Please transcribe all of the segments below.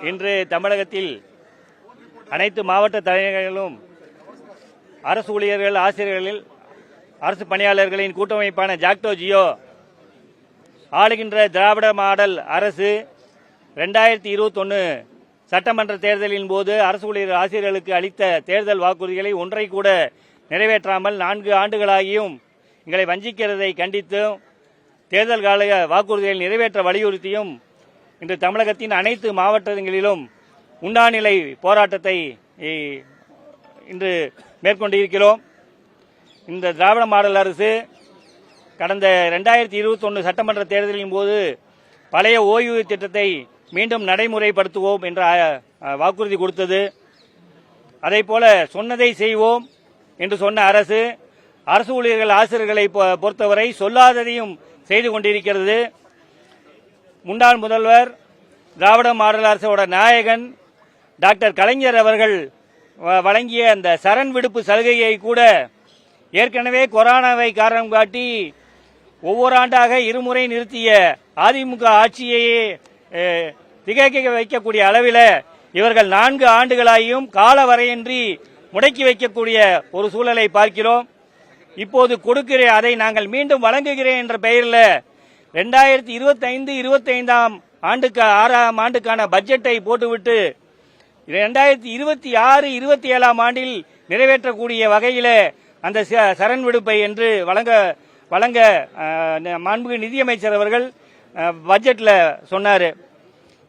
இன்று தமிழகத்தில் அனைத்து மாவட்ட தலைநகர்களும் அரசு ஊழியர்கள் ஆசிரியர்களில் அரசு பணியாளர்களின் கூட்டமைப்பான ஜாக்டோ ஜியோ ஆளுகின்ற திராவிட மாடல் அரசு ரெண்டாயிரத்தி இருபத்தொன்னு சட்டமன்ற தேர்தலின் போது அரசு ஊழியர் ஆசிரியர்களுக்கு அளித்த தேர்தல் வாக்குறுதிகளை ஒன்றை கூட நிறைவேற்றாமல் நான்கு ஆண்டுகளாகியும் எங்களை வஞ்சிக்கிறதை கண்டித்தும் தேர்தல் கால வாக்குறுதிகளை நிறைவேற்ற வலியுறுத்தியும் இன்று தமிழகத்தின் அனைத்து மாவட்டங்களிலும் உண்ணாநிலை போராட்டத்தை இன்று இன்று மேற்கொண்டிருக்கிறோம். இந்த திராவிட மாடல் அரசு கடந்த ரெண்டாயிரத்தி இருபத்தொன்னு சட்டமன்ற தேர்தலின் போது பழைய ஓய்வூதிய திட்டத்தை மீண்டும் நடைமுறைப்படுத்துவோம் என்ற வாக்குறுதி கொடுத்தது. அதே போல சொன்னதை செய்வோம் என்று சொன்ன அரசு அரசு ஊழியர்கள் ஆசிரியர்களை பொறுத்தவரை சொல்லாததையும் செய்து கொண்டிருக்கிறது. முன்னாள் முதல்வர் திராவிட மாடல் அரசோட நாயகன் டாக்டர் கலைஞர் அவர்கள் வ- வழங்கிய அந்த சரண் விடுப்பு சலுகையை கூட ஏற்கனவே கொரோனாவை காரணம் காட்டி ஒவ்வொரு ஆண்டாக இருமுறை நிறுத்திய அதிமுக ஆட்சியையே திகைக்க வைக்கக்கூடிய அளவில் இவர்கள் நான்கு ஆண்டுகளாகியும் கால வரையின்றி முடக்கி வைக்கக்கூடிய ஒரு சூழலை பார்க்கிறோம். இப்போது கொடுக்கிறேன் அதை நாங்கள் மீண்டும் வழங்குகிறேன் என்ற பெயரில் ரெண்டாயிரத்தி இருபத்தி ஐந்து இருபத்தி ஐந்தாம் ஆண்டுக்கு ஆறாம் ஆண்டுக்கான பட்ஜெட்டை போட்டுவிட்டு ரெண்டாயிரத்தி இருபத்தி ஆறு இருபத்தி ஏழாம் ஆண்டில் நிறைவேற்றக்கூடிய வகையில் அந்த ச- சரண் விடுப்பை என்று வழங்க வழங்க அஹ், மாண்புமிகு நிதியமைச்சர் அவர்கள் பட்ஜெட்டில் சொன்னார்.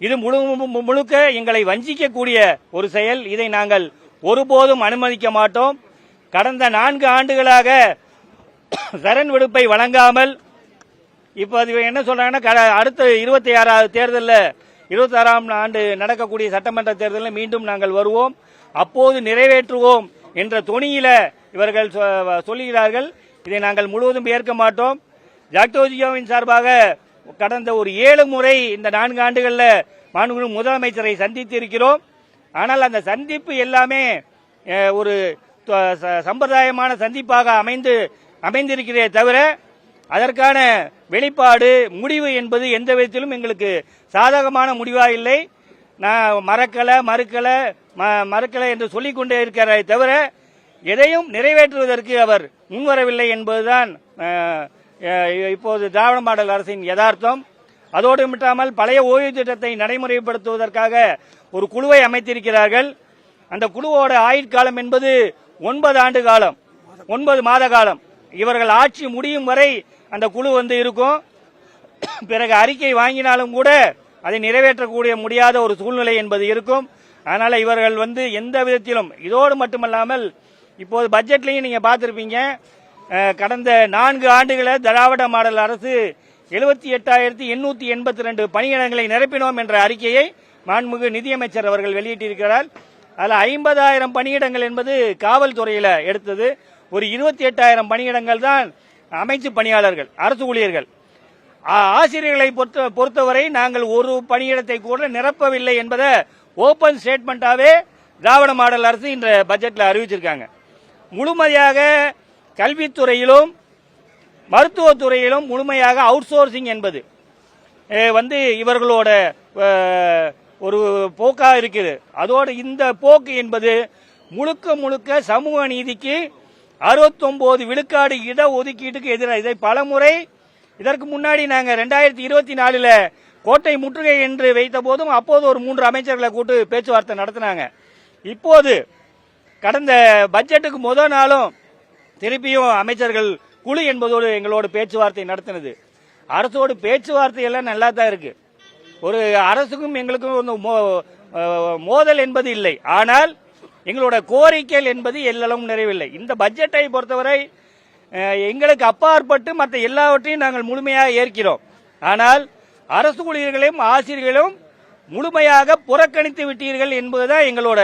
இது முழு மு- முழுக்க எங்களை வஞ்சிக்கக்கூடிய ஒரு செயல். இதை நாங்கள் ஒருபோதும் அனுமதிக்க மாட்டோம். கடந்த நான்கு ஆண்டுகளாக சரண் விடுப்பை வழங்காமல் இப்போ அது என்ன சொல்றாங்கன்னா கட- அடுத்த இருபத்தி ஆறாவது தேர்தலில் இருபத்தி ஆறாம் ஆண்டு நடக்கக்கூடிய சட்டமன்ற தேர்தலில் மீண்டும் நாங்கள் வருவோம். அப்போது நிறைவேற்றுவோம் என்ற தொனியில இவர்கள் சொ- சொல்லுகிறார்கள். இதை நாங்கள் முழுவதும் ஏற்க மாட்டோம். ஜாக்டோஜியோவின் சார்பாக கடந்த ஒரு ஏழு முறை இந்த நான்கு ஆண்டுகளில் மாண்புமிகு முதலமைச்சரை சந்தித்து இருக்கிறோம் ஆனால் அந்த சந்திப்பு எல்லாமே ஒரு ச- சம்பிரதாயமான சந்திப்பாக அமைந்து அமைந்திருக்கிறதே தவிர அதற்கான வெளிப்பாடு முடிவு என்பது எந்த விதத்திலும் எங்களுக்கு சாதகமான முடிவா இல்லை. நான் மறக்கல மறுக்கல ம- மறுக்கல என்று சொல்லிக் கொண்டே இருக்கிறதை தவிர எதையும் நிறைவேற்றுவதற்கு அவர் முன்வரவில்லை என்பதுதான் இப்போது திராவிட மாடல் அரசின் யதார்த்தம். அதோடு மட்டுமல் பழைய ஓய்வு திட்டத்தை நடைமுறைப்படுத்துவதற்காக ஒரு குழுவை அமைத்திருக்கிறார்கள். அந்த குழுவோட ஆயுட்காலம் என்பது ஒன்பது ஆண்டு காலம் ஒன்பது மாத காலம். இவர்கள் ஆட்சி முடியும் வரை அந்த குழு வந்து இருக்கும். பிறகு அறிக்கை வாங்கினாலும் கூட அதை நிறைவேற்றக்கூடிய முடியாத ஒரு சூழ்நிலை என்பது இருக்கும். அதனால இவர்கள் வந்து எந்த விதத்திலும் இதோடு மட்டுமல்லாமல் இப்போது பட்ஜெட்லையும் நீங்க பார்த்துருப்பீங்க. கடந்த நான்கு ஆண்டுகளை திராவிட மாடல் அரசு எழுபத்தி எட்டாயிரத்தி எண்ணூத்தி எண்பத்தி ரெண்டு பணியிடங்களை நிரப்பினோம் என்ற அறிக்கையை மாண்புமிகு நிதியமைச்சர் அவர்கள் வெளியிட்டிருக்கிறார். அதில் ஐம்பதாயிரம் பணியிடங்கள் என்பது காவல்துறையில் எடுத்தது. ஒரு இருபத்தி எட்டாயிரம் பணியிடங்கள் தான் அமைச்சு பணியாளர்கள் அரசு ஊழியர்கள். ஆ- ஆசிரியர்களை பொறுத்த பொறுத்தவரை நாங்கள் ஒரு பணியிடத்தை கூட நிரப்பவில்லை என்பதை ஓபன் ஸ்டேட்மெண்டாவே திராவிட மாடல் அரசு இந்த பட்ஜெட்டில் அறிவிச்சிருக்காங்க. முழுமையாக கல்வித்துறையிலும் மருத்துவத்துறையிலும் முழுமையாக அவுட் சோர்சிங் என்பது வந்து இவர்களோட ஒரு போக்காக இருக்குது. அதோடு இந்த போக்கு என்பது முழுக்க முழுக்க சமூக நீதிக்கு 69 விழுக்காடு இட ஒதுக்கீட்டுக்கு எதிராக இதை பலமுறை இதற்கு முன்னாடி நாங்கள் ரெண்டாயிரத்தி இருபத்தி நாலுல கோட்டை முற்றுகை என்று வைத்த போதும் அப்போது ஒரு மூன்று அமைச்சர்களை கூட்டு பேச்சுவார்த்தை நடத்தினாங்க. இப்போது கடந்த பட்ஜெட்டுக்கு முதல் நாளும் திருப்பியும் அமைச்சர்கள் குழு என்பதோடு எங்களோடு பேச்சுவார்த்தை நடத்தினது. அரசோடு பேச்சுவார்த்தை எல்லாம் நல்லா தான் இருக்கு. ஒரு அரசுக்கும் எங்களுக்கும் மோ- மோதல் என்பது இல்லை. ஆனால் எங்களோட கோரிக்கைகள் என்பது எல்லளவும் நிறைவில்லை. இந்த பட்ஜெட்டை பொறுத்தவரை எங்களுக்கு அப்பாற்பட்டு மற்ற எல்லாவற்றையும் நாங்கள் முழுமையாக ஏற்கிறோம். ஆனால் அரசு ஊழியர்களையும் ஆசிரியர்களும் முழுமையாக புறக்கணித்து விட்டீர்கள் என்பதுதான் எங்களோட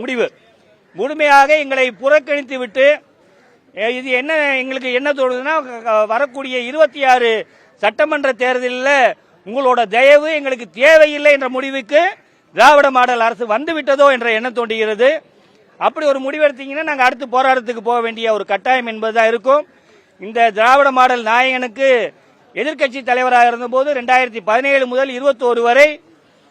முடிவு. முழுமையாக எங்களை புறக்கணித்து விட்டு இது என்ன எங்களுக்கு என்ன தோணுதுன்னா வரக்கூடிய இருபத்தி ஆறு சட்டமன்ற தேர்தலில் உங்களோட தயவு எங்களுக்கு தேவையில்லை என்ற முடிவுக்கு திராவிட மாடல் அரசு வந்து விட்டதோ என்ற எண்ணம் தோன்றுகிறது. அப்படி ஒரு முடிவெடுத்தீங்கன்னா நாங்கள் அடுத்து போராட்டத்துக்கு போக வேண்டிய ஒரு கட்டாயம் என்பதுதான் இருக்கும். இந்த திராவிட மாடல் நாயகனுக்கு எதிர்க்கட்சி தலைவராக இருந்தபோது ரெண்டாயிரத்தி பதினேழு முதல் இருபத்தோரு வரை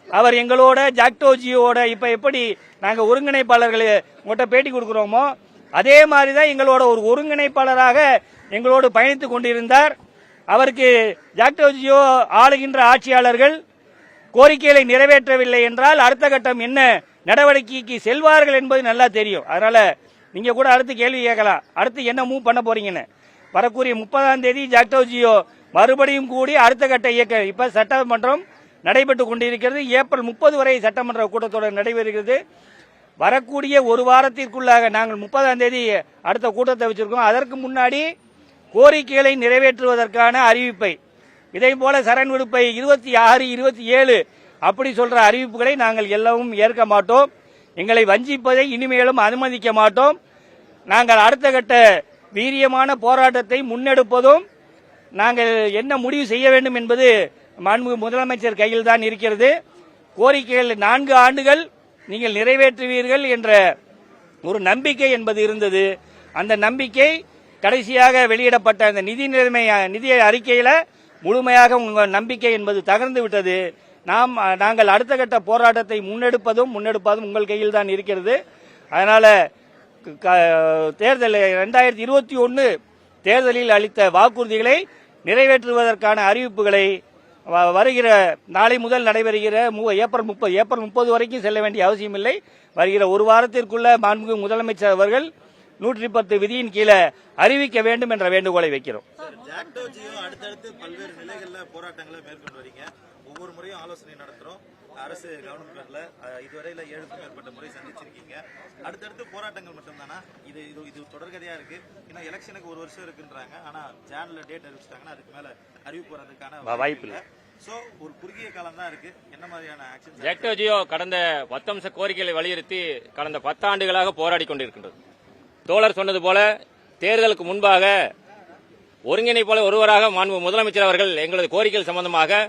அவர் எங்களோட ஜாக்டோஜியோட இப்ப எப்படி நாங்கள் ஒருங்கிணைப்பாளர்கள் உங்கள்கிட்ட பேட்டி கொடுக்குறோமோ அதே மாதிரி தான் எங்களோட ஒரு ஒருங்கிணைப்பாளராக எங்களோடு பயணித்துக் கொண்டிருந்தார். அவருக்கு ஜாக்டோஜியோ ஆளுகின்ற ஆட்சியாளர்கள் கோரிக்கைகளை நிறைவேற்றவில்லை என்றால் அடுத்த கட்டம் என்ன நடவடிக்கைக்கு செல்வார்கள் என்பது நல்லா தெரியும். அதனால நீங்க கூட அடுத்து கேள்வி கேட்கலாம். அடுத்து என்ன மூவ் பண்ண போறீங்கன்னு. வரக்கூடிய முப்பதாம் தேதி ஜாக்டோஜியோ மறுபடியும் கூடி அடுத்த கட்ட இயக்க இப்ப சட்டமன்றம் நடைபெற்று கொண்டிருக்கிறது. ஏப்ரல் முப்பது வரை சட்டமன்ற கூட்டத்தொடர் நடைபெறுகிறது. வரக்கூடிய ஒரு வாரத்திற்குள்ளாக நாங்கள் முப்பதாம் தேதி அடுத்த கூட்டத்தை வச்சிருக்கோம். அதற்கு முன்னாடி கோரிக்கைகளை நிறைவேற்றுவதற்கான அறிவிப்பை இதே போல சரண் விடுப்பை இருபத்தி ஆறு இருபத்தி ஏழு அப்படி சொல்ற அறிவிப்புகளை நாங்கள் எல்லவும் ஏற்க மாட்டோம். எங்களை வஞ்சிப்பதை இனிமேலும் அனுமதிக்க மாட்டோம். நாங்கள் அடுத்த கட்ட வீரியமான போராட்டத்தை முன்னெடுப்பதும் நாங்கள் என்ன முடிவு செய்ய வேண்டும் என்பது மாண்புமிகு முதலமைச்சர் கையில் தான் இருக்கிறது. கோரிக்கைகள் நான்கு ஆண்டுகள் நீங்கள் நிறைவேற்றுவீர்கள் என்ற ஒரு நம்பிக்கை என்பது இருந்தது. அந்த நம்பிக்கை கடைசியாக வெளியிடப்பட்ட அந்த நிதி நிலைமை நிதி அறிக்கையில் முழுமையாக உங்கள் நம்பிக்கை என்பது தகர்ந்து விட்டது. நாம் நாங்கள் அடுத்த கட்ட போராட்டத்தை முன்னெடுப்பதும் முன்னெடுப்பதும் உங்கள் கையில் தான் இருக்கிறது. அதனால் தேர்தல் ரெண்டாயிரத்தி இருபத்தி ஒன்று தேர்தலில் அளித்த வாக்குறுதிகளை நிறைவேற்றுவதற்கான அறிவிப்புகளை வ- வருகிற நாளை முதல் நடைபெறுகிற மு- ஏப்ரல் முப்பது ஏப்ரல் முப்பது வரைக்கும் செல்ல வேண்டிய அவசியமில்லை. வருகிற ஒரு வாரத்திற்குள்ள மாண்புமிகு முதலமைச்சர் அவர்கள் நூற்றி பத்து விதியின் கீழே அறிவிக்க வேண்டும் என்ற வேண்டுகோளை வைக்கிறோம். அடுத்தடுத்து பல்வேறு நிலைகள்ல போராட்டங்களை மேற்கொண்டு வரீங்க. ஒவ்வொரு முறையும் ஆலோசனை நடத்துறோம். அரசு கவர்மெண்ட்ல இதுவரையில ஏழுக்கும் மேற்பட்ட முறை சந்திச்சிருக்கீங்க. அடுத்தடுத்து போராட்டங்கள் மட்டும்தானா? இது இது இது தொடர்கதையா இருக்கு. இன்னும் எலெக்ஷனுக்கு ஒரு வருஷம் இருக்குன்றாங்க. ஆனா ஜான்ல டேட் அறிவிச்சிட்டாங்கன்னா அதுக்கு மேல அறிவிப்பு வர்றதுக்கான வா- வாய்ப்பு இல்லை. சோ ஒரு குறுகிய காலம் தான் இருக்கு. என்ன மாதிரியான ஆக்ஷன் ஜெக்டோஜியோ கடந்த பத்தம்ச கோரிக்கைகளை வலியுறுத்தி கடந்த பத்தாண்டுகளாக போராடி கொண்டிருக்கின்றது. தோழர் சொன்னது போல தேர்தலுக்கு முன்பாக ஒருங்கிணைப்பாளர் ஒருவராக மாண்பு முதலமைச்சர் அவர்கள் எங்களது கோரிக்கைகள் சம்பந்தமாக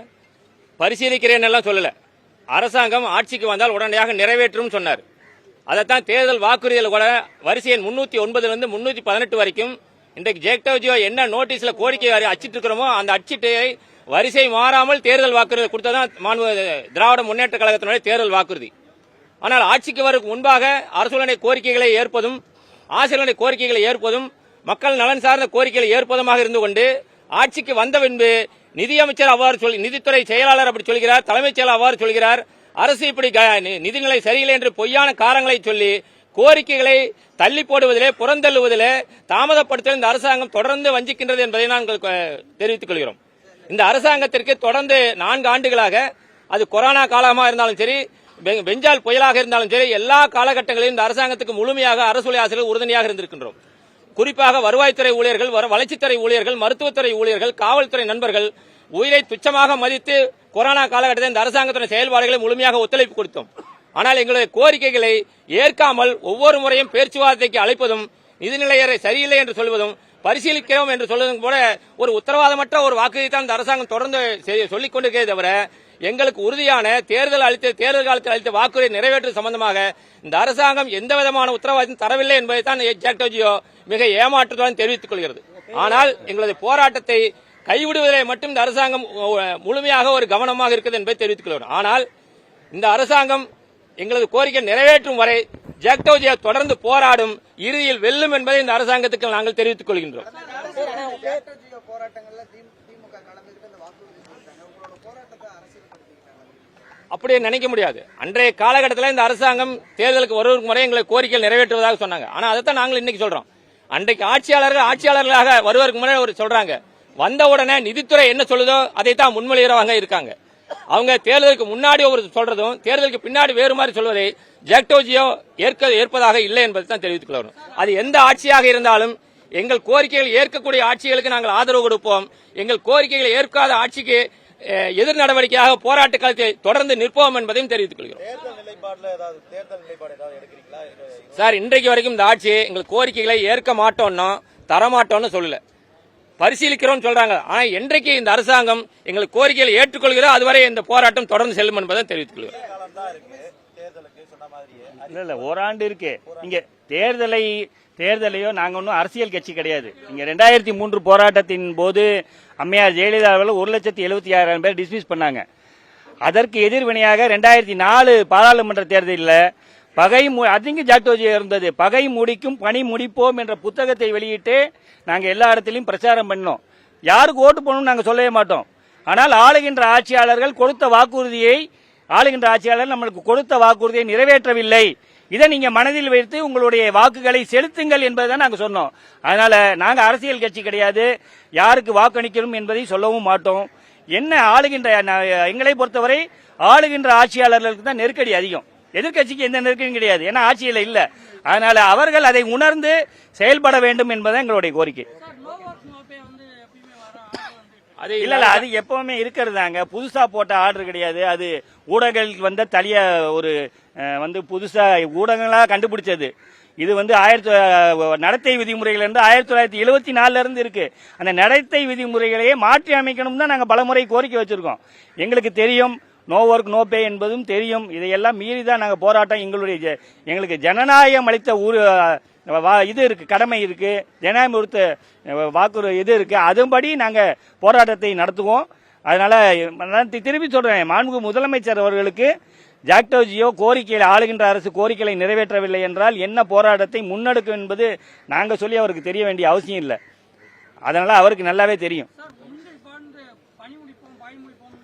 பரிசீலிக்கிறேன் எல்லாம் சொல்லல. அரசாங்கம் ஆட்சிக்கு வந்தால் உடனடியாக நிறைவேற்றும் சொன்னார். அதைத்தான் தேர்தல் வாக்குறுதியில் கூட வரிசை எண் முன்னூத்தி ஒன்பதுல இருந்து முன்னூத்தி பதினெட்டு வரைக்கும் இன்றைக்கு ஜெக்டோஜியோ என்ன நோட்டீஸ்ல கோரிக்கை அச்சிட்டு இருக்கிறோமோ அந்த அச்சிட்டை வரிசை மாறாமல் தேர்தல் வாக்குறுதி கொடுத்ததான் மாண்பு திராவிட முன்னேற்ற கழகத்தினுடைய தேர்தல் வாக்குறுதி. ஆனால் ஆட்சிக்கு வரக்கு முன்பாக அரசுடைய கோரிக்கைகளை ஏற்பதும் ஆசிரியர்களுடைய கோரிக்கைகளை ஏற்பதும் மக்கள் நலன் சார்ந்த கோரிக்கைகளை ஏற்பதுமாக இருந்து கொண்டு ஆட்சிக்கு வந்த பின்பு நிதியமைச்சர் அவ்வாறு சொல்லி நிதித்துறை செயலாளர் அப்படி சொல்கிறார் தலைமைச் செயலர் அவ்வாறு சொல்கிறார் அரசு இப்படி நிதிநிலை சரியில்லை என்று பொய்யான காரணங்களை சொல்லி கோரிக்கைகளை தள்ளி போடுவதிலே புறந்தள்ளுவதிலே தாமதப்படுத்த இந்த அரசாங்கம் தொடர்ந்து வஞ்சிக்கின்றது என்பதை நாங்கள் தெரிவித்துக் கொள்கிறோம். இந்த அரசாங்கத்திற்கு தொடர்ந்து நான்கு ஆண்டுகளாக அது கொரோனா காலமாக இருந்தாலும் சரி பெஞ்சால் புயலாக இருந்தாலும் சரி எல்லா காலகட்டங்களிலும் இந்த அரசாங்கத்துக்கு முழுமையாக அரசுலை ஆசிரியர்கள் உறுதுணையாக இருந்திருக்கின்றோம். குறிப்பாக வருவாய்த்துறை ஊழியர்கள் வளர்ச்சித்துறை ஊழியர்கள் மருத்துவத்துறை ஊழியர்கள் காவல்துறை நண்பர்கள் உயிரை துச்சமாக மதித்து கொரோனா காலகட்டத்தில் இந்த அரசாங்கத்தின் செயல்பாடுகளை முழுமையாக ஒத்துழைப்பு கொடுத்தோம். ஆனால் எங்களுடைய கோரிக்கைகளை ஏற்காமல் ஒவ்வொரு முறையும் பேச்சுவார்த்தைக்கு அழைப்பதும் நிதிநிலையரை சரியில்லை என்று சொல்வதும் பரிசீலிக்கிறோம் என்று சொல்வதும் கூட ஒரு உத்தரவாதமற்ற ஒரு வாக்குறுதி தான் இந்த அரசாங்கம் தொடர்ந்து சொல்லிக் கொண்டிருக்கிறதே தவிர எங்களுக்கு உறுதியான தேர்தல் அளித்த தேர்தல் காலத்தில் அளித்த வாக்குறுதி நிறைவேற்று சம்பந்தமாக இந்த அரசாங்கம் எந்த விதமான உத்தரவாதம் தரவில்லை என்பதை தான் ஜாக்டோஜியோ மிக ஏமாற்றத்துடன் தெரிவித்துக் கொள்கிறது. ஆனால் எங்களது போராட்டத்தை கைவிடுவதிலே மட்டும் இந்த அரசாங்கம் முழுமையாக ஒரு கவனமாக இருக்கிறது என்பதை தெரிவித்துக் கொள்கிறோம். ஆனால் இந்த அரசாங்கம் எங்களது கோரிக்கை நிறைவேற்றும் வரை ஜாக்டோஜியா தொடர்ந்து போராடும் இறுதியில் வெல்லும் என்பதை இந்த அரசாங்கத்துக்கு நாங்கள் தெரிவித்துக் கொள்கின்றோம். அப்படியே நினைக்க முடியாது. அன்றைய காலகட்டத்தில் இந்த அரசாங்கம் தேர்தலுக்கு வருவதற்கு முறை எங்களை கோரிக்கைகள் நிறைவேற்றுவதாக சொன்னாங்க. ஆனா அதைத்தான் நாங்கள் இன்னைக்கு சொல்றோம். அன்றைக்கு ஆட்சியாளர்கள் ஆட்சியாளர்களாக வருவதற்கு முன்னாடி ஒரு சொல்றாங்க. வந்த உடனே நிதித்துறை என்ன சொல்லுதோ அதை தான் முன்மொழிகிறவங்க இருக்காங்க. அவங்க தேர்தலுக்கு முன்னாடி ஒரு சொல்றதும் தேர்தலுக்கு பின்னாடி வேறு மாதிரி சொல்வதை ஜாக்டோஜியோ ஏற்க ஏற்பதாக இல்லை என்பதை தான் தெரிவித்துக் கொள்ளணும். அது எந்த ஆட்சியாக இருந்தாலும் எங்கள் கோரிக்கைகள் ஏற்கக்கூடிய ஆட்சிகளுக்கு நாங்கள் ஆதரவு கொடுப்போம். எங்கள் கோரிக்கைகளை ஏற்காத ஆட்சிக்கு எதிர் நடவடிக்கையாக போராட்ட காலத்தை தொடர்ந்து நிற்போம் என்பதையும் தெரிவித்துக் கொள்கிறோம். சார் இன்றைக்கு வரைக்கும் இந்த ஆட்சி எங்கள் கோரிக்கைகளை ஏற்க மாட்டோம்னோ தரமாட்டோம்னு சொல்லல. பரிசீலிக்கிறோம் சொல்றாங்க. ஆனா என்றைக்கு இந்த அரசாங்கம் எங்கள் கோரிக்கைகளை ஏற்றுக்கொள்கிறோ அதுவரை இந்த போராட்டம் தொடர்ந்து செல்லும் என்பதை தெரிவித்துக் கொள்கிறோம் காலம் தான் இருக்கு தேர்தலுக்கு சொன்ன மாதிரியே இல்ல இல்ல ஓராண்டு இருக்கு. இங்க தேர்தலை தேர்தலையோ நாங்க ஒன்றும் அரசியல் கட்சி கிடையாது. இங்க ரெண்டாயிரத்தி மூன்று போராட்டத்தின் போது அம்மையார் ஜெயலலிதா அவர்கள் ஒரு லட்சத்தி எழுபத்தி ஆறாயிரம் பேர் டிஸ்மிஸ் பண்ணாங்க. அதற்கு எதிர்வினையாக ரெண்டாயிரத்தி நாலு பாராளுமன்ற தேர்தலில் பகை மு- அதிக ஜாக்டோஜி இருந்தது. பகை முடிக்கும் பணி முடிப்போம் என்ற புத்தகத்தை வெளியிட்டு நாங்கள் எல்லா இடத்திலையும் பிரச்சாரம் பண்ணோம். யாருக்கு ஓட்டு போகணும்னு நாங்கள் சொல்லவே மாட்டோம். ஆனால் ஆளுகின்ற ஆட்சியாளர்கள் கொடுத்த வாக்குறுதியை ஆளுகின்ற ஆட்சியாளர் நம்மளுக்கு கொடுத்த வாக்குறுதியை நிறைவேற்றவில்லை. இதை நீங்க மனதில் வைத்து உங்களுடைய வாக்குகளை செலுத்துங்கள் என்பதுதான் நாங்க சொன்னோம். அதனால நாங்க அரசியல் கட்சி கிடையாது. யாருக்கு வாக்களிக்கணும் என்பதை சொல்லவும் மாட்டோம். என்ன ஆளுகின்ற எங்களை பொறுத்தவரை ஆளுகின்ற ஆட்சியாளர்களுக்கு தான் நெருக்கடி அதிகம். எதிர்க்கட்சிக்கு எந்த நெருக்கடியும் கிடையாது. ஏன்னா ஆட்சியில் இல்ல. அதனால அவர்கள் அதை உணர்ந்து செயல்பட வேண்டும் என்பது எங்களுடைய கோரிக்கை. அது இல்ல இல்ல அது எப்பவுமே இருக்கிறதாங்க. புதுசா போட்ட ஆர்டர் கிடையாது. அது ஊடகங்களுக்கு வந்த தலிய ஒரு வந்து புதுசா ஊடகங்களா கண்டுபிடிச்சது. இது வந்து ஆயிரத்தி நடத்தை விதிமுறைகள் இருந்து ஆயிரத்தி தொள்ளாயிரத்தி எழுபத்தி நாலுல இருந்து இருக்கு. அந்த நடத்தை விதிமுறைகளையே மாற்றி அமைக்கணும் தான் நாங்க பலமுறை கோரிக்கை வச்சிருக்கோம். எங்களுக்கு தெரியும் நோ ஒர்க் நோ பே என்பதும் தெரியும். இதையெல்லாம் மீறி தான் நாங்க போராட்டம். எங்களுடைய எங்களுக்கு ஜனநாயகம் அளித்த ஊர் இது இருக்கு கடமை இருக்கு ஜனநாயகம் வாக்குறு இது இருக்கு அதுபடி நாங்க போராட்டத்தை நடத்துவோம். அதனால நான் திருப்பி சொல்றேன் மாண்பு முதலமைச்சர் அவர்களுக்கு ஜாக்டோஜியோ கோரிக்கையில் ஆளுகின்ற அரசு கோரிக்கைகளை நிறைவேற்றவில்லை என்றால் என்ன போராட்டத்தை முன்னெடுக்கும் என்பது நாங்கள் சொல்லி அவருக்கு தெரிய வேண்டிய அவசியம் இல்லை. அதனால அவருக்கு நல்லாவே தெரியும் சார் முந்தைய பாண்டு பணி முடிப்போம் பணி முடிப்போம்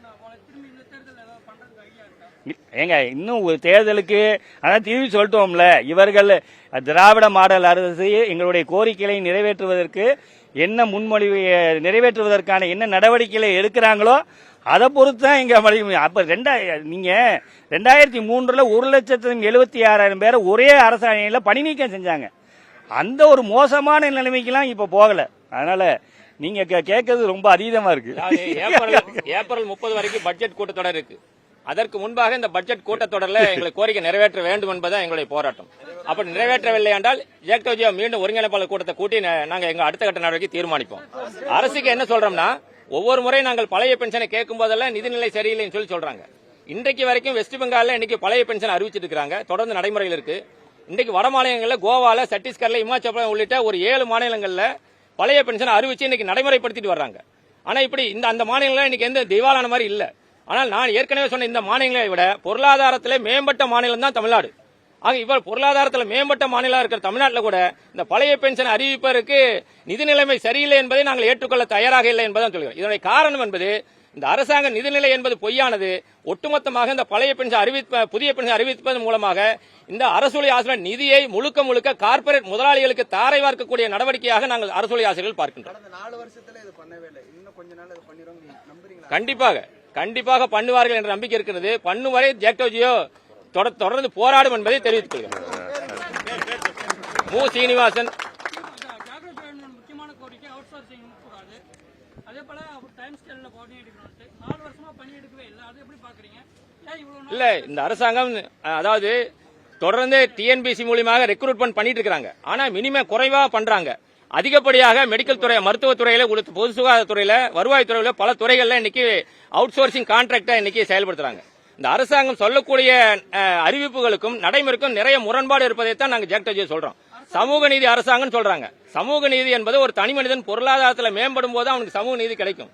திரும்பி இந்த தேர்தல் ஏதாவது பண்றதுக்கு ஐடியா இருக்கா ஏங்க இன்னும் ஒரு தேர்தலுக்கு அதான் திரும்பி சொல்லிட்டோம்ல இவர்கள் திராவிட மாடல் அரசு எங்களுடைய கோரிக்கைகளை நிறைவேற்றுவதற்கு என்ன முன்மொழிவை நிறைவேற்றுவதற்கான என்ன நடவடிக்கைகளை எடுக்கிறாங்களோ அதை பொறுத்து தான் இங்க மொழி- அப்போ ரெண்டா நீங்கள் ரெண்டாயிரத்தி மூன்றில் ஒரு லட்சத்து எழுபத்தி ஆறாயிரம் பேரை ஒரே அரசாணையில பணி நீக்கம் செஞ்சாங்க. அந்த ஒரு மோசமான நிலைமைக்கெல்லாம் இப்போ போகல. அதனால நீங்கள் கே- கேட்கறது ரொம்ப அதீதமாக இருக்கு. ஏப்ரல் ஏப்ரல் முப்பது வரைக்கும் பட்ஜெட் கூட்டத்தொடர் இருக்குது அதற்கு முன்பாக இந்த பட்ஜெட் கூட்டத்தொடரில் எங்களுக்கு கோரிக்கை நிறைவேற்ற வேண்டும் என்பதுதான் எங்களுடைய போராட்டம். அப்படி நிறைவேற்றவில்லை என்றால் ஜேக்டோஜியா மீண்டும் ஒருங்கிணைப்பாளர் கூட்டத்தை கூட்டி நாங்கள் எங்க அடுத்த கட்ட நடவடிக்கை தீர்மானிப்போம். அரசுக்கு என்ன சொல்றோம்னா ஒவ்வொரு முறை நாங்கள் பழைய பென்ஷனை கேட்கும் போதெல்லாம் நிதிநிலை சரியில்லைன்னு சொல்லி சொல்றாங்க. இன்றைக்கு வரைக்கும் வெஸ்ட் பெங்காலில் இன்னைக்கு பழைய பென்ஷன் அறிவிச்சிட்டு இருக்காங்க தொடர்ந்து நடைமுறையில் இருக்கு. இன்றைக்கு வட மாநிலங்களில் கோவால சத்தீஸ்கர்ல இமாச்சல உள்ளிட்ட ஒரு ஏழு மாநிலங்களில் பழைய பென்ஷனை அறிவிச்சு இன்னைக்கு நடைமுறைப்படுத்திட்டு வர்றாங்க. ஆனா இப்படி இந்த அந்த மாநிலங்கள் இன்னைக்கு எந்த திவாலான மாதிரி இல்லை. ஆனால் நான் ஏற்கனவே சொன்ன இந்த மாநிலங்களை விட பொருளாதாரத்திலே மேம்பட்ட மாநிலம் தான் தமிழ்நாடு. ஆக இவர் பொருளாதாரத்தில் மேம்பட்ட மாநிலம் இருக்கிற தமிழ்நாட்டில் கூட இந்த பழைய பென்ஷன் அறிவிப்பதற்கு நிதி நிலைமை சரியில்லை என்பதை நாங்கள் ஏற்றுக்கொள்ள தயாராக இல்லை என்பதான் சொல்கிறோம் இதனுடைய காரணம் என்பது இந்த அரசாங்க நிதிநிலை என்பது பொய்யானது. ஒட்டுமொத்தமாக இந்த பழைய பென்ஷன் அறிவிப்ப புதிய பென்ஷன் அறிவிப்பதன் மூலமாக இந்த அரசுலை ஆசிரியர் நிதியை முழுக்க முழுக்க கார்ப்பரேட் முதலாளிகளுக்கு தாரை வார்க்கக்கூடிய நடவடிக்கையாக நாங்கள் அரசுலை ஆசிரியர்கள் பார்க்கின்றோம். கண்டிப்பாக. கண்டிப்பாக பண்ணுவார்கள் என்ற நம்பிக்கை இருக்கிறது. பண்ணும் வரை ஜெக்டோஜியோ தொட- தொடர்ந்து போராடும் என்பதை தெரிவித்துக் கொள்கிறேன். மு. சீனிவாசன். இல்லை இல்ல இந்த அரசாங்கம் அதாவது தொடர்ந்து டிஎன்பிசி மூலியமாக ரெக்ரூட்மெண்ட் பண்ணிட்டு இருக்காங்க ஆனா மினிமம் குறைவா பண்றாங்க. அதிகப்படியாக மெடிக்கல் துறை மருத்துவத்துறையில உள்ள பொது சுகாதாரத்துறையில வருவாய்த்துறையில பல துறைகள்ல இன்னைக்கு அவுட் சோர்சிங் கான்ட்ராக்டா இன்னைக்கு செயல்படுத்துறாங்க. இந்த அரசாங்கம் சொல்லக்கூடிய அறிவிப்புகளுக்கும் நடைமுறைக்கும் நிறைய முரண்பாடு இருப்பதைத்தான் நாங்க ஜெக்டஜி சொல்றோம். சமூக நீதி அரசாங்கம் சொல்றாங்க. சமூக நீதி என்பது ஒரு தனி மனிதன் பொருளாதாரத்துல மேம்படும் போது அவனுக்கு சமூக நீதி கிடைக்கும்.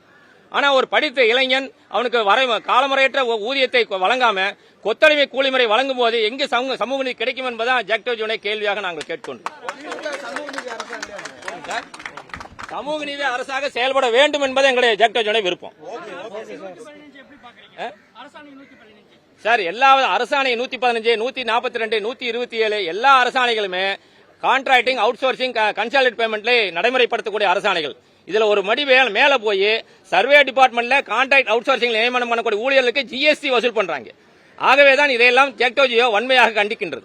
ஆனா ஒரு படித்த இளைஞன் அவனுக்கு வரை காலமுறையற்ற ஊதியத்தை வழங்காம கொத்தடிமை கூலிமுறை வழங்கும் போது எங்கு சமூக நீதி கிடைக்கும் என்பதான் ஜெக்டோஜியுடைய கேள்வியாக நாங்கள் கேட்கொண்டோம் திமுக சமூக நீதி அரசா இல்லையா சமூக நீதி அரசாக செயல்பட வேண்டும் என்பது எங்களுடைய ஜெக்டோஜனுடைய விருப்பம். சார் எல்லா அரசாணை நூத்தி பதினஞ்சு நூத்தி நாற்பத்தி ரெண்டு நூத்தி இருபத்தி ஏழு எல்லா அரசாணைகளுமே கான்ட்ராக்டிங் அவுட் சோர்சிங் கன்சாலிட் பேமெண்ட்ல நடைமுறைப்படுத்தக்கூடிய அரசாணைகள். இதுல ஒரு மடி மேல- மேல போய் சர்வே டிபார்ட்மெண்ட்ல கான்ட்ராக்ட் அவுட் சோர்சிங் நியமனம் பண்ணக்கூடிய ஊழியர்களுக்கு ஜிஎஸ்டி வசூல் பண்றாங்க. ஆகவே தான் இதையெல்லாம் ஜெக்டோஜியோ வன்மையாக கண்டிக்கின்றது.